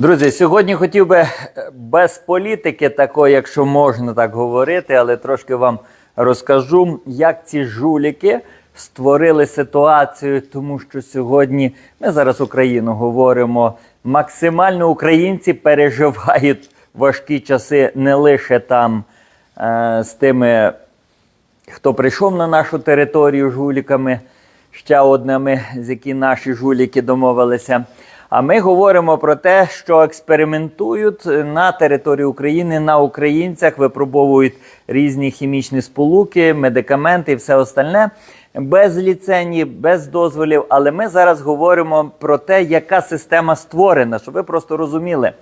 Друзі, сьогодні хотів би е, без політики, такої, якщо можна так говорити, але трошки вам розкажу, як ці жуліки створили ситуацію, тому що сьогодні ми зараз Україну говоримо. Максимально українці переживають важкі часи не лише там е, з тими хто прийшов на нашу територію жуліками, ще одними, з які наші жуліки домовилися. А ми говоримо про те, що експериментують на території України, на українцях, випробовують різні хімічні сполуки, медикаменти і все остальне без ліцензій, без дозволів. Але ми зараз говоримо про те, яка система створена, щоб ви просто розуміли.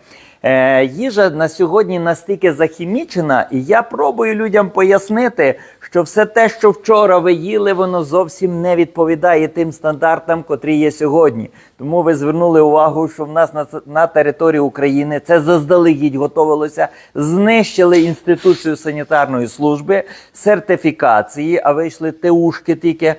Е, їжа на сьогодні настільки захімічена, і я пробую людям пояснити, що все те, що вчора ви їли, воно зовсім не відповідає тим стандартам, котрі є сьогодні. Тому ви звернули увагу, що в нас на, на території України це заздалегідь готовилося, знищили інституцію санітарної служби, сертифікації, а вийшли ТУшки тільки.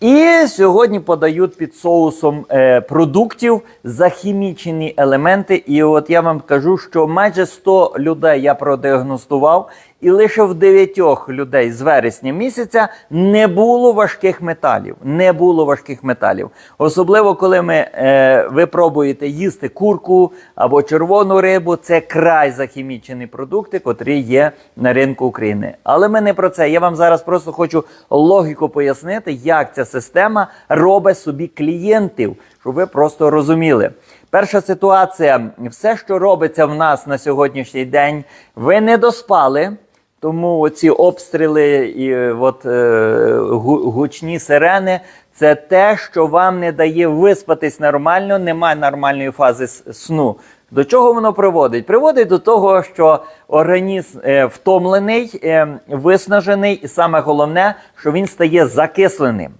І сьогодні подають під соусом е, продуктів захімічені елементи. І от я вам кажу, що майже 100 людей я продіагностував, і лише в 9 людей з вересня місяця не було важких металів. Не було важких металів. Особливо, коли ми, е, ви пробуєте їсти курку або червону рибу, це край захімічені продукти, котрі є на ринку України. Але ми не про це. Я вам зараз просто хочу логіку пояснити, як ця система робить собі клієнтів, щоб ви просто розуміли. Перша ситуація: все, що робиться в нас на сьогоднішній день, ви не доспали. Тому ці обстріли і е, от, е, гучні сирени це те, що вам не дає виспатись нормально, немає нормальної фази сну. До чого воно приводить? Приводить до того, що організм е, втомлений, е, виснажений, і саме головне, що він стає закисленим.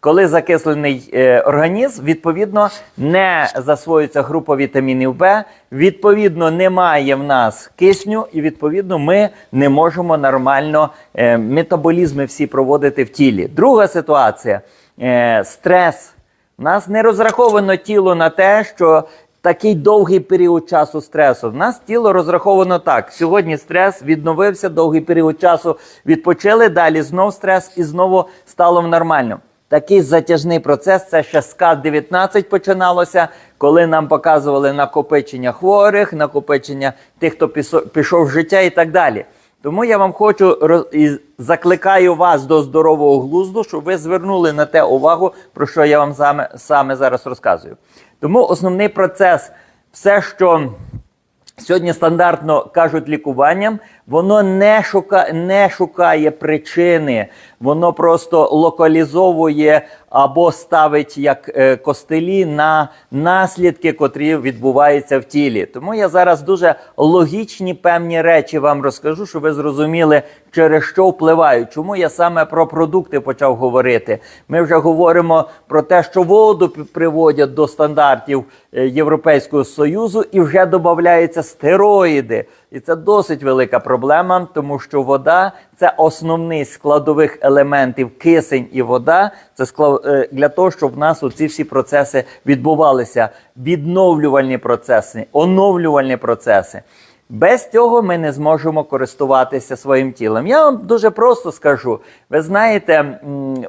Коли закислений е, організм, відповідно, не засвоюється група вітамінів Б, відповідно, немає в нас кисню, і відповідно ми не можемо нормально е, метаболізми всі проводити в тілі. Друга ситуація е, стрес. У нас не розраховано тіло на те, що такий довгий період часу стресу. В нас тіло розраховано так. Сьогодні стрес відновився, довгий період часу відпочили, далі знов стрес і знову стало нормально. Такий затяжний процес, це ще з КАЗ-19 починалося, коли нам показували накопичення хворих, накопичення тих, хто пішов в життя і так далі. Тому я вам хочу роз- і закликаю вас до здорового глузду, щоб ви звернули на те увагу, про що я вам саме, саме зараз розказую. Тому основний процес, все, що сьогодні стандартно кажуть лікуванням, воно не, шука, не шукає причини, воно просто локалізовує або ставить як е, костелі на наслідки, котрі відбуваються в тілі. Тому я зараз дуже логічні певні речі вам розкажу, щоб ви зрозуміли, через що впливають. Чому я саме про продукти почав говорити? Ми вже говоримо про те, що воду приводять до стандартів е, Європейського Союзу і вже додаються стероїди. І це досить велика проблема, тому що вода це основний складових елементів кисень і вода. Це скла- е, для того, щоб в нас ці всі процеси відбувалися. Відновлювальні процеси, оновлювальні процеси. Без цього ми не зможемо користуватися своїм тілом. Я вам дуже просто скажу. Ви знаєте,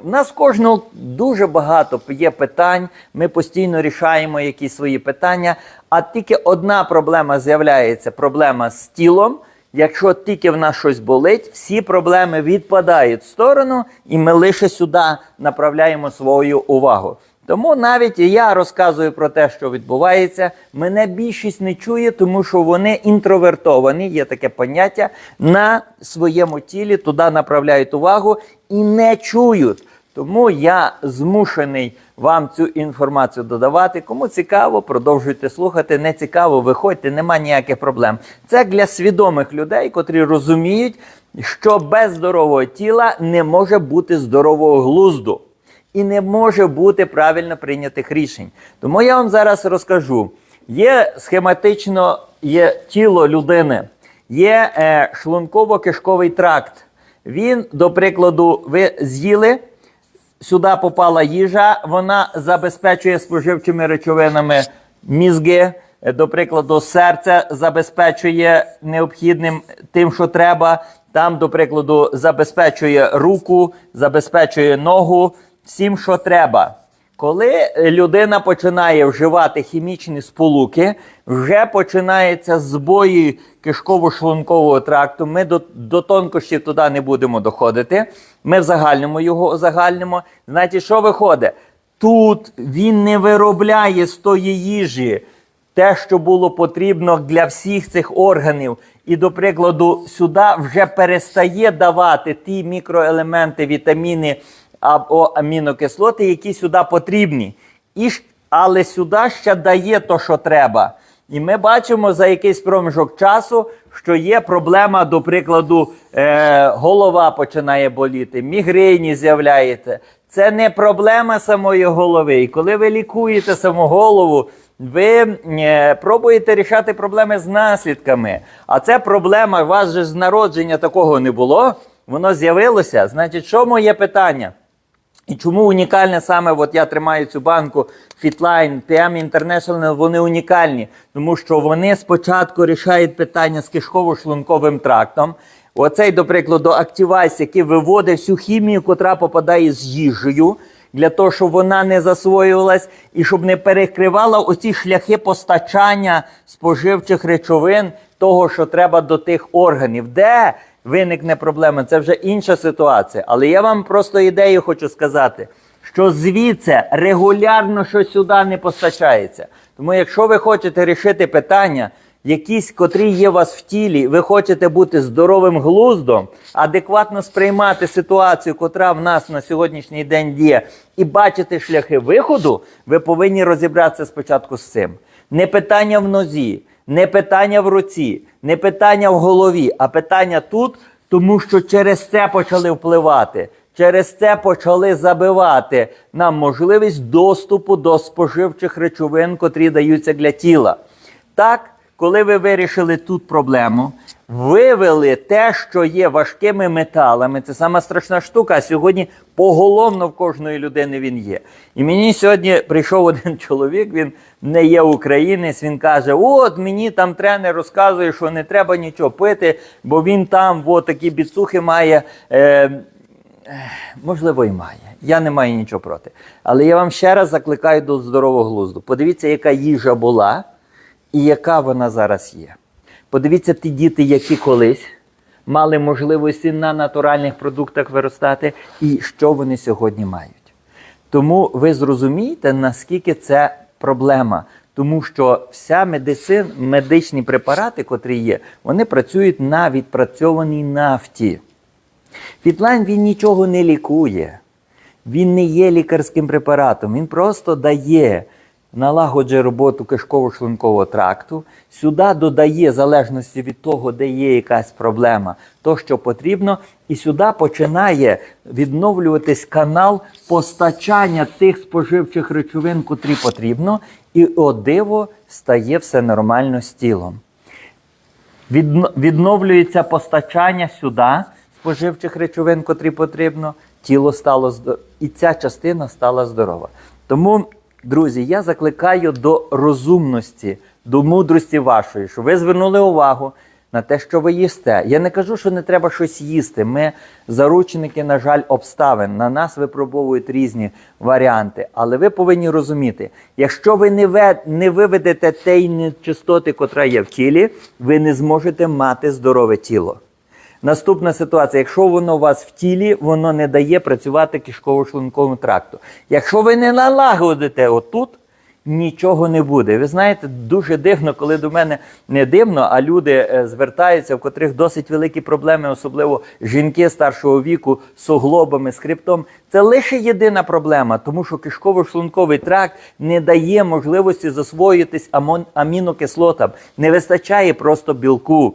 в нас кожного дуже багато є питань. Ми постійно рішаємо якісь свої питання. А тільки одна проблема з'являється: проблема з тілом. Якщо тільки в нас щось болить, всі проблеми відпадають в сторону, і ми лише сюди направляємо свою увагу. Тому навіть я розказую про те, що відбувається. Мене більшість не чує, тому що вони інтровертовані, є таке поняття, на своєму тілі туди направляють увагу і не чують. Тому я змушений вам цю інформацію додавати. Кому цікаво, продовжуйте слухати. Не цікаво, виходьте, нема ніяких проблем. Це для свідомих людей, котрі розуміють, що без здорового тіла не може бути здорового глузду і не може бути правильно прийнятих рішень. Тому я вам зараз розкажу: є схематично є тіло людини, є е, шлунково-кишковий тракт. Він, до прикладу, ви з'їли. Сюди попала їжа, вона забезпечує споживчими речовинами мізги, е, до прикладу, серце забезпечує необхідним тим, що треба. Там, до прикладу, забезпечує руку, забезпечує ногу, всім, що треба. Коли людина починає вживати хімічні сполуки, вже починається збої кишково-шлункового тракту. Ми до, до тонкощів туди не будемо доходити. Ми в загальному його озагальнимо. Знаєте, що виходить? Тут він не виробляє з тої їжі те, що було потрібно для всіх цих органів. І, до прикладу, сюди вже перестає давати ті мікроелементи, вітаміни або амінокислоти, які сюди потрібні. І, але сюди ще дає то, що треба. І ми бачимо за якийсь проміжок часу, що є проблема, до прикладу, е, голова починає боліти, мігрені з'являється. Це не проблема самої голови. І коли ви лікуєте саму голову, ви е, пробуєте рішати проблеми з наслідками. А це проблема, у вас же з народження такого не було, воно з'явилося. Значить, що моє питання? І чому унікальне саме, от я тримаю цю банку Fitline, PM International, вони унікальні, тому що вони спочатку рішають питання з кишково-шлунковим трактом. Оцей, до прикладу, активайс, який виводить всю хімію, котра попадає з їжею, для того, щоб вона не засвоювалась і щоб не перекривала оці шляхи постачання споживчих речовин, того, що треба до тих органів. Де виникне проблема, це вже інша ситуація. Але я вам просто ідею хочу сказати, що звідси регулярно щось сюди не постачається. Тому, якщо ви хочете рішити питання, якісь, котрі є у вас в тілі, ви хочете бути здоровим глуздом, адекватно сприймати ситуацію, котра в нас на сьогоднішній день є, і бачити шляхи виходу, ви повинні розібратися спочатку з цим. Не питання в нозі, не питання в руці, не питання в голові, а питання тут, тому що через це почали впливати. Через це почали забивати нам можливість доступу до споживчих речовин, котрі даються для тіла. Так, коли ви вирішили тут проблему, вивели те, що є важкими металами, це сама страшна штука. А сьогодні поголовно в кожної людини він є. І мені сьогодні прийшов один чоловік, він не є українець. Він каже: От мені там тренер розказує, що не треба нічого пити, бо він там от, такі біцухи має. Е, Можливо, і має. Я не маю нічого проти. Але я вам ще раз закликаю до здорового глузду. Подивіться, яка їжа була і яка вона зараз є. Подивіться ті діти, які колись мали можливості на натуральних продуктах виростати, і що вони сьогодні мають. Тому ви зрозумієте, наскільки це проблема. Тому що вся медицина, медичні препарати, котрі є, вони працюють на відпрацьованій нафті. Фітлайн він нічого не лікує. Він не є лікарським препаратом, він просто дає, налагоджує роботу кишково-шлункового тракту, сюди додає, в залежності від того, де є якась проблема, то, що потрібно, і сюди починає відновлюватись канал постачання тих споживчих речовин, котрі потрібно, і о диво стає все нормально з тілом. Відновлюється постачання сюди споживчих речовин, котрі потрібно, тіло стало здо- і ця частина стала здорова. Тому, друзі, я закликаю до розумності, до мудрості вашої, щоб ви звернули увагу на те, що ви їсте. Я не кажу, що не треба щось їсти. Ми заручники, на жаль, обставин. На нас випробовують різні варіанти. Але ви повинні розуміти, якщо ви не, ве- не виведете тієї нечистоти, котра є в тілі, ви не зможете мати здорове тіло. Наступна ситуація: якщо воно у вас в тілі, воно не дає працювати кишково-шлунковому тракту. Якщо ви не налагодите отут, нічого не буде. Ви знаєте, дуже дивно, коли до мене не дивно, а люди е, звертаються, в котрих досить великі проблеми, особливо жінки старшого віку з суглобами, з хребтом. Це лише єдина проблема, тому що кишково-шлунковий тракт не дає можливості засвоїтись амінокислотам, не вистачає просто білку.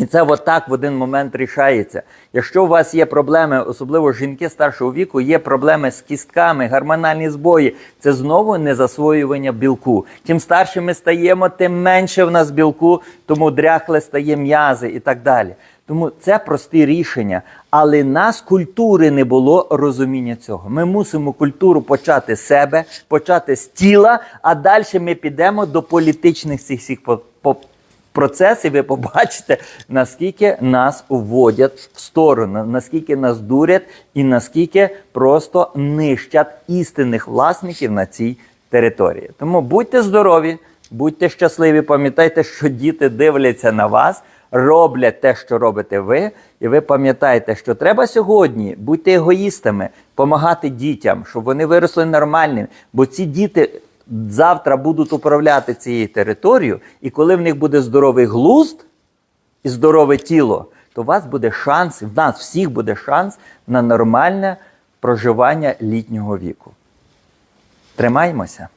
І це отак в один момент рішається. Якщо у вас є проблеми, особливо жінки старшого віку, є проблеми з кістками, гормональні збої, це знову не засвоювання білку. Чим старше ми стаємо, тим менше в нас білку, тому дряхле стає м'язи і так далі. Тому це прості рішення. Але нас культури не було розуміння цього. Ми мусимо культуру почати з себе, почати з тіла, а далі ми підемо до політичних цих всіх по- по- процесів. Ви побачите, наскільки нас уводять в сторону, наскільки нас дурять і наскільки просто нищать істинних власників на цій території. Тому будьте здорові, будьте щасливі, пам'ятайте, що діти дивляться на вас роблять те, що робите ви, і ви пам'ятаєте, що треба сьогодні бути егоїстами, допомагати дітям, щоб вони виросли нормальними. Бо ці діти завтра будуть управляти цією територією, і коли в них буде здоровий глузд і здорове тіло, то у вас буде шанс, в нас всіх буде шанс на нормальне проживання літнього віку. Тримаймося.